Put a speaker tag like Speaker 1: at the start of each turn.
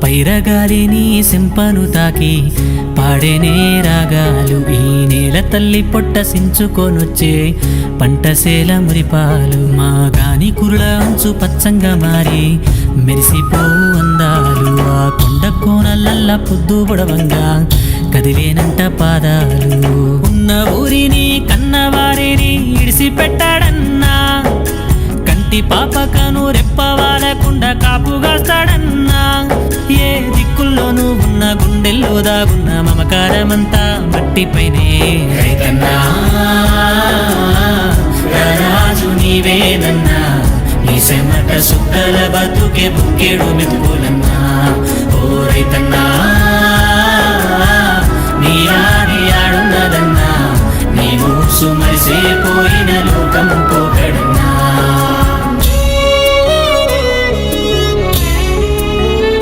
Speaker 1: పైరగాలిని సింపను తాకి పాడేనే రాగాలు ఈ నేల తల్లి పొట్ట సించుకొనొచ్చే పంటసేల మురిపాలు మా గాని కురుల అంచు పచ్చంగా మారి మెరిసిపోవు అందాలు ఆ కొండ కోనలల్ల పొద్దు పొడవంగా కదిలేనంట పాదాలు. ఉన్న ఊరిని కన్నవారిని ఇడిసి పెట్టాడన్నా కంటి పాపకను రెప్పవాలకుండా గుండెల్లో దాగున్న మమకారమంతా మట్టిపైనే. రైతన్నా రాజు నీవేనన్నా నీ సెమట సుక్కల బతుకే బుక్కెడు మెతుకులన్నా ఓ రైతన్నా నీ ఆడి ఆడున్నదన్నా. నీ మూసు మరిసే పోయిన